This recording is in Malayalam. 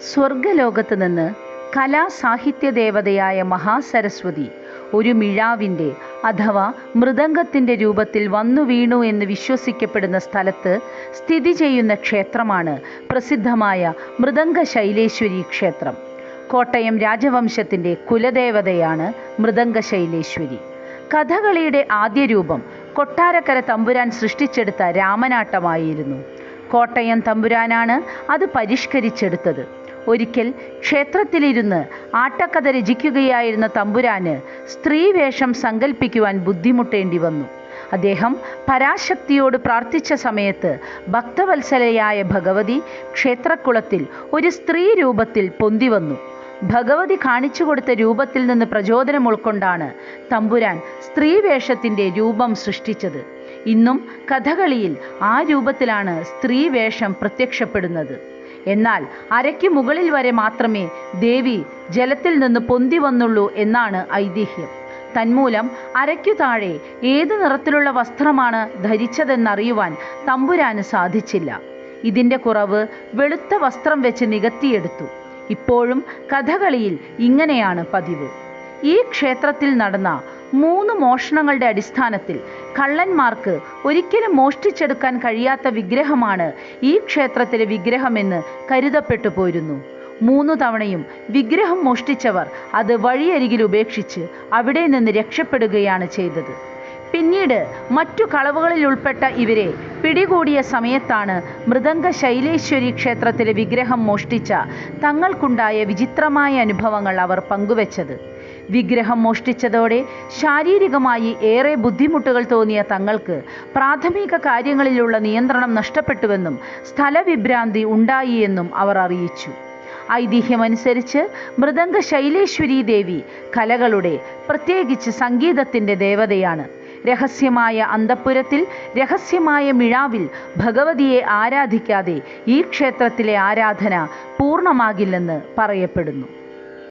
സ്വർഗലോകത്ത് നിന്ന് കലാസാഹിത്യ ദേവതയായ മഹാസരസ്വതി ഒരു മിഴാവിന്റെ അഥവാ മൃദംഗത്തിന്റെ രൂപത്തിൽ വന്നു വീണു എന്ന് വിശ്വസിക്കപ്പെടുന്ന സ്ഥലത്ത് സ്ഥിതി ചെയ്യുന്ന ക്ഷേത്രമാണ് പ്രസിദ്ധമായ മൃദംഗ ശൈലേശ്വരി ക്ഷേത്രം. കോട്ടയം രാജവംശത്തിന്റെ കുലദേവതയാണ് മൃദംഗ ശൈലേശ്വരി കഥകളിയുടെ ആദ്യ രൂപം കൊട്ടാരക്കര തമ്പുരാൻ സൃഷ്ടിച്ചെടുത്ത രാമനാട്ടമായിരുന്നു. കോട്ടയം തമ്പുരാനാണ് അത് പരിഷ്കരിച്ചെടുത്തത്. ഒരിക്കൽ ക്ഷേത്രത്തിലിരുന്ന് ആട്ടക്കഥ രചിക്കുകയായിരുന്ന തമ്പുരാന് സ്ത്രീവേഷം സങ്കല്പിക്കുവാൻ ബുദ്ധിമുട്ടേണ്ടി വന്നു. അദ്ദേഹം പരാശക്തിയോട് പ്രാർത്ഥിച്ച സമയത്ത് ഭക്തവത്സലയായ ഭഗവതി ക്ഷേത്രക്കുളത്തിൽ ഒരു സ്ത്രീ രൂപത്തിൽ പൊന്തി വന്നു. ഭഗവതി കാണിച്ചു കൊടുത്ത രൂപത്തിൽ നിന്ന് പ്രചോദനം ഉൾക്കൊണ്ടാണ് തമ്പുരാൻ സ്ത്രീവേഷത്തിന്റെ രൂപം സൃഷ്ടിച്ചത്. ഇന്നും കഥകളിയിൽ ആ രൂപത്തിലാണ് സ്ത്രീവേഷം പ്രത്യക്ഷപ്പെടുന്നത്. എന്നാൽ അരയ്ക്ക് മുകളിൽ വരെ മാത്രമേ ദേവി ജലത്തിൽ നിന്ന് പൊന്തി വന്നുള്ളൂ എന്നാണ് ഐതിഹ്യം. തന്മൂലം അരയ്ക്കു താഴെ ഏത് നിറത്തിലുള്ള വസ്ത്രമാണ് ധരിച്ചതെന്നറിയുവാൻ തമ്പുരാന് സാധിച്ചില്ല. ഇതിന്റെ കുറവ് വെളുത്ത വസ്ത്രം വെച്ച് നികത്തിയെടുത്തു. ഇപ്പോഴും കഥകളിയിൽ ഇങ്ങനെയാണ് പതിവ്. ഈ ക്ഷേത്രത്തിൽ നടന്ന മൂന്ന് മോഷണങ്ങളുടെ അടിസ്ഥാനത്തിൽ കള്ളന്മാർക്ക് ഒരിക്കലും മോഷ്ടിച്ചെടുക്കാൻ കഴിയാത്ത വിഗ്രഹമാണ് ഈ ക്ഷേത്രത്തിലെ വിഗ്രഹമെന്ന് കരുതപ്പെട്ടു പോരുന്നു. മൂന്നു തവണയും വിഗ്രഹം മോഷ്ടിച്ചവർ അത് വഴിയരികിൽ ഉപേക്ഷിച്ച് അവിടെ നിന്ന് രക്ഷപ്പെടുകയാണ് ചെയ്തത്. പിന്നീട് മറ്റു കളവുകളിൽ ഉൾപ്പെട്ട ഇവരെ പിടികൂടിയ സമയത്താണ് മൃദംഗ ശൈലേശ്വരി ക്ഷേത്രത്തിലെ വിഗ്രഹം മോഷ്ടിച്ച തങ്ങൾക്കുണ്ടായ വിചിത്രമായ അനുഭവങ്ങൾ അവർ പങ്കുവച്ചത്. വിഗ്രഹം മോഷ്ടിച്ചതോടെ ശാരീരികമായി ഏറെ ബുദ്ധിമുട്ടുകൾ തോന്നിയ തങ്ങൾക്ക് പ്രാഥമിക കാര്യങ്ങളിലുള്ള നിയന്ത്രണം നഷ്ടപ്പെട്ടുവെന്നും സ്ഥലവിഭ്രാന്തി ഉണ്ടായി എന്നും അവർ അറിയിച്ചു. ഐതിഹ്യമനുസരിച്ച് മൃദംഗ ശൈലേശ്വരി ദേവി കലകളുടെ പ്രത്യേകിച്ച് സംഗീതത്തിന്റെ ദേവതയാണ്. രഹസ്യമായ അന്തപ്പുരത്തിൽ രഹസ്യമായ മിഴാവിൽ ഭഗവതിയെ ആരാധിക്കാതെ ഈ ക്ഷേത്രത്തിലെ ആരാധന പൂർണമാകില്ലെന്ന് പറയപ്പെടുന്നു.